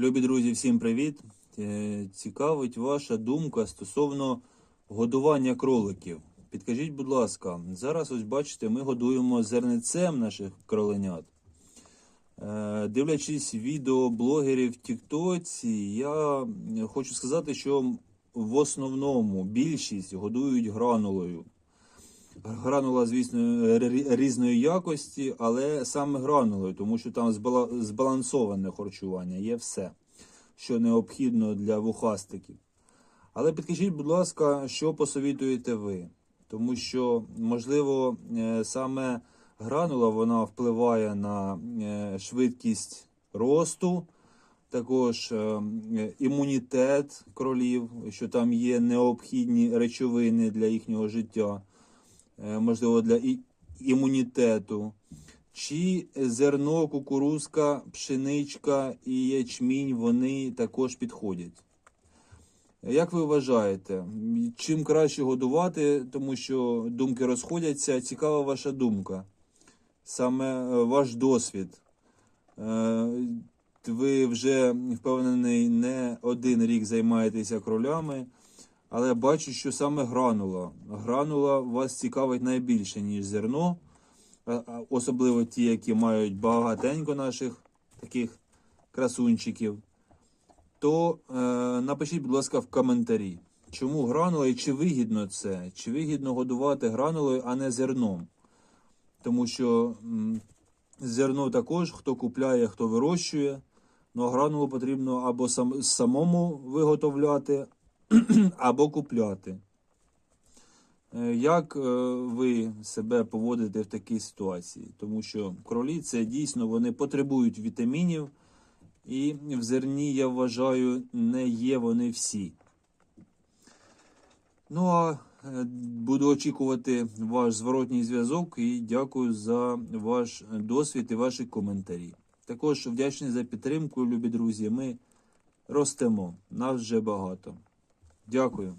Любі друзі, всім привіт! Е, Цікавить ваша думка стосовно годування кроликів. Підкажіть, будь ласка, зараз ось бачите, ми годуємо зернецем наших кроленят. Е, Дивлячись відео блогерів в Тіктоці, я хочу сказати, що в основному більшість годують гранулою. Гранула, звісно, різної якості, але саме гранулою, тому що там збалансоване харчування, є все, що необхідно для вухастиків. Але підкажіть, будь ласка, що посовітуєте ви? Тому що, можливо, е, саме гранула вона впливає на е, швидкість росту, також е, е, імунітет кролів, що там є необхідні речовини для їхнього життя е, можливо, для імунітету, чи зерно, кукурузка, пшеничка і ячмінь вони також підходять. Як ви вважаєте, чим краще годувати, тому що думки розходяться, цікава ваша думка, саме е, ваш досвід. Е, Ви вже впевнений, не один рік займаєтеся кролями. Але бачу, що саме гранула. Гранула вас цікавить найбільше, ніж зерно. Особливо ті, які мають багатенько наших таких красунчиків. То е, напишіть, будь ласка, в коментарі, чому гранула і чи вигідно це? Чи вигідно годувати гранулою, а не зерном? Тому що м, зерно також хто купляє, хто вирощує. Ну, а гранулу потрібно або сам, самому виготовляти, або купляти. Е, Як е, ви себе поводите в такій ситуації? Тому що кролі це дійсно вони потребують вітамінів, і в зерні, я вважаю, не є вони всі. Ну а е, буду очікувати ваш зворотній зв'язок і дякую за ваш досвід і ваші коментарі. Також вдячний за підтримку, любі друзі. Ми ростемо, нас вже багато. Дякую.